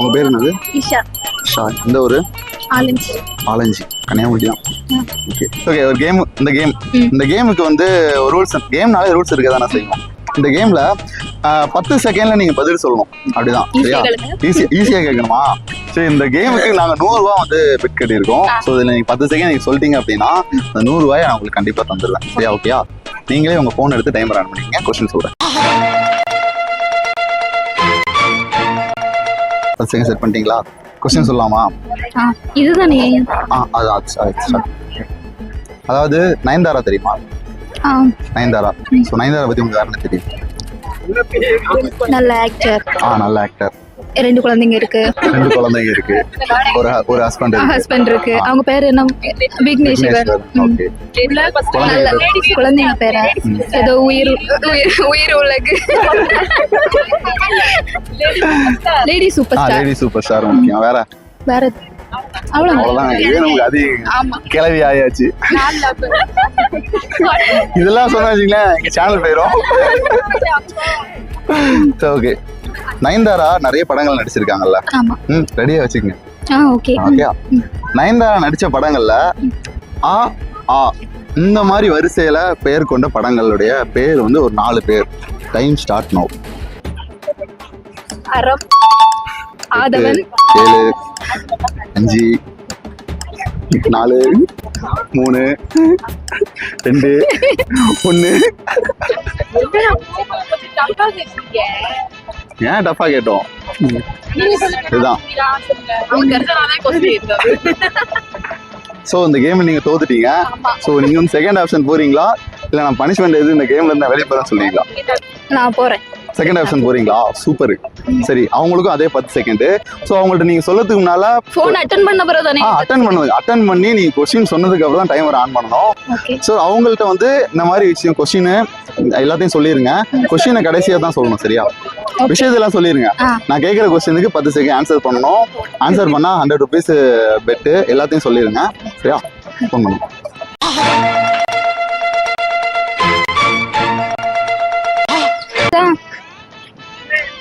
உங்க பேர் என்னது? இஷா. ஷா இந்த ஒரு ஆலஞ்சி. ஆலஞ்சி. கன்னியாகுமரி தான் ஓகே ஓகே ஒரு கேம் இந்த கேம். இந்த கேமுக்கு வந்து ரூல்ஸ் கேம்னாலே ரூல்ஸ் இருக்க தானே செய்யும் இந்த கேம்ல பத்து செகண்ட்ல நீங்க பதில் சொல்லணும். அப்படிதான். சரியா? ஈஸியா ஈஸியா கேட்கணுமா சரி இந்த கேமுக்கு நாங்க நூறு ரூபாய் வந்து பிட் கட்டியிருக்கோம். ஸோ இதுல நீங்க பத்து செகண்ட் நீங்க சொல்லிட்டீங்க அப்படின்னா அந்த நூறு ரூபாயை நான் உங்களுக்கு கண்டிப்பா தந்துடுவேன் சரியா ஓகேயா நீங்களே உங்க போன் எடுத்து டைமர் ஆன் பண்ணிக்கங்க. கொஸ்டின் சொல்றேன். பத்து செகண்ட் செட் பண்ணிட்டீங்களா? கொஸ்டின் சொல்லலாமா? இதுதானே. ஆ அது. அதாவது நயன்தாரா தெரியுமா? நயன்தாரா. ஸோ நயன்தாரா பத்தி உங்களுக்கு வேற தெரியும்? நல்ல ஆக்டர் ஆ நல்ல ஆக்டர் ரெண்டு குழந்தைங்க இருக்கு. ரெண்டு குழந்தைங்க இருக்கு. ஒரு ஒரு ஹஸ்பண்ட் இருக்கு. ஹஸ்பண்ட் இருக்கு. அவங்க பேர் என்ன? விக்னேஷ் சிவன் ஓகே. நல்ல குழந்தைங்க பேர. ஏதோ உயிர் உயிர் உயிர் உலகு. Lady super star lady super star முக்கியம் வேற? வேற? அவ்வளவு அவ்வளவுதான். இது நமக்கு அது ஆமா. கிளவி ஆயாச்சு? இதெல்லாம் சொன்னா வச்சுங்களேன் எங்க சேனல் போயிரும். சரி ஓகே. நயன்தாரா நிறைய படங்கள் நடிச்சிருக்காங்கல்ல ம் ரெடியா வச்சுக்கங்க ஆ ஓகே ஓகே நயன்தாரா நடிச்ச படங்கள்ல ஆ ஆ இந்த மாதிரி வரிசையில பெயர் கொண்ட படங்களுடைய பேர் வந்து ஒரு நாலு பேர் டைம் ஸ்டார்ட் நோ அறம் ஆதவன் ஏழு அஞ்சு நாலு மூணு ரெண்டு ஒன்று ஏன் டஃபா கேட்டோம்? இதுதான். ஸோ இந்த கேம் நீங்க தோத்துட்டீங்க. ஸோ நீங்க வந்து செகண்ட் ஆப்ஷன் போறீங்களா? இல்லை நான் பனிஷ்மெண்ட் எது இந்த கேம்ல இருந்து வெளியே போறேன் சொல்றீங்களா? நான் போறேன். செகண்ட் ஆப்ஷன் போறீங்களா? சூப்பர் சரி அவங்களுக்கும் அதே பத்து செகண்ட் ஸோ அவங்கள்ட்ட நீங்க சொல்லதுக்கு முன்னால போன் அட்டன் பண்ண பிறகு தானே? அட்டன் பண்ணது அட்டன் பண்ணி நீங்க கொஸ்டின் சொன்னதுக்கு அப்புறம் தான் டைமர் ஆன் பண்ணணும். ஸோ அவங்கள்ட்ட வந்து இந்த மாதிரி விஷயம் கொஸ்டின் எல்லாத்தையும் சொல்லிருங்க. கொஸ்டினை கடைசியா தான் சொல்லணும் சரியா? விஷயத்தெல்லாம் சொல்லிருங்க. நான் கேட்குற கொஸ்டினுக்கு பத்து செகண்ட் ஆன்சர் பண்ணணும். ஆன்சர் பண்ணா ஹண்ட்ரட் ருபீஸ் பெட்டு எல்லாத்தையும் சொல்லிருங்க. சரியா? ஃபோன் பண்ணுங்க.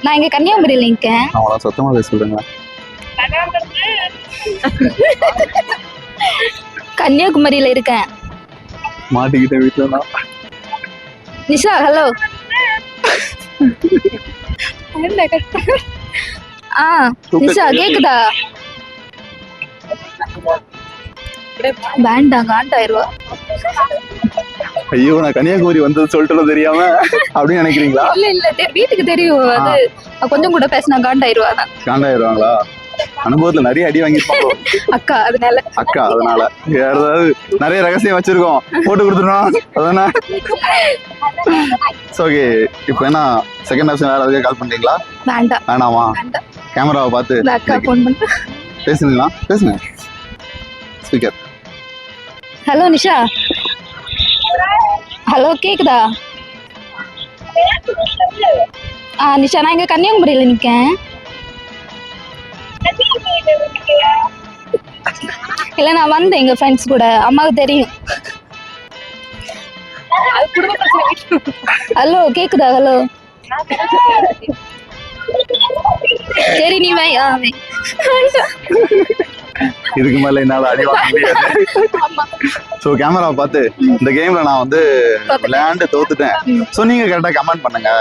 நான் இங்க கன்னியாகுமரியில இருக்கேன். அவ்வளோ சத்தமாக பேச சொல்றேங்க. கன்னியாகுமரியில இருக்கேன். மாட்டிக்கிட்டேன் வீட்டில் நிஷா ஹலோ ஆ நிஷா கேக்குதா? வேண்டாம் காண்டாயிருவா. ஐயோ நான் கன்னியாகுமரி வந்தது சொல்லிட்டு தெரியாம அப்படின்னு நினைக்கிறீங்களா? இல்ல இல்ல வீட்டுக்கு தெரியும். அது கொஞ்சம் கூட பேசினா காண்டாயிருவா. காண்டாயிருவாங்களா? அனுபவத்துல நிறைய அடி வாங்கிருப்பாங்க அக்கா அதனால. அக்கா அதனால. வேற ஏதாவது நிறைய ரகசியம் வச்சிருக்கோம். போட்டு கொடுத்துருவோம் அதானே? ஓகே இப்போ என்ன? செகண்ட் ஆப்ஷன் வேற எதுக்கு கால் பண்றீங்களா? வேண்டாம்? வேணாமா கேமராவை பார்த்து அக்கா போன் பண்ண. பேசுனீங்களா? பேசுங்க. Speaker hello Nisha. ஹலோ கேக்குதா? ஆ நிஷா நான் இங்க கன்னியாகுமரியில நிக்கேன். இல்லை நான் வந்தேன் எங்கள் ஃப்ரெண்ட்ஸ் கூட. அம்மாவுக்கு தெரியும். ஹலோ கேக்குதா? ஹலோ சரி நீ வை. ஆ வை. இதுக்கு மேல என்னால அடி வாங்க முடியாது. ஸோ கேமராவை பார்த்து இந்த கேம்ல நான் வந்து விளையாண்டு தோத்துட்டேன். சோ நீங்க கரெக்டாக கமெண்ட் பண்ணுங்க.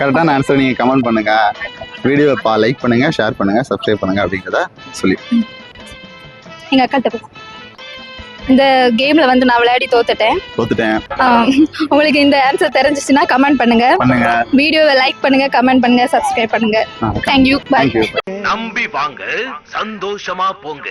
கரெக்டான ஆன்சர் நீங்க கமெண்ட் பண்ணுங்க. வீடியோ பா லைக் பண்ணுங்க ஷேர் பண்ணுங்க சப்ஸ்கிரைப் பண்ணுங்க அப்படிங்கிறத சொல்லி. எங்க அக்காட்ட பேசு இந்த கேம்ல வந்து நான் விளையாடி தோத்துட்டேன். தோத்துட்டேன். உங்களுக்கு இந்த ஆன்சர் தெரிஞ்சிச்சுன்னா கமெண்ட் பண்ணுங்க. பண்ணுங்க. வீடியோவை லைக் பண்ணுங்க கமெண்ட் பண்ணுங்க சப்ஸ்கிரைப் பண்ணுங்க. தேங்க்யூ பாய் நம்பி வாங்க சந்தோஷமா போங்க.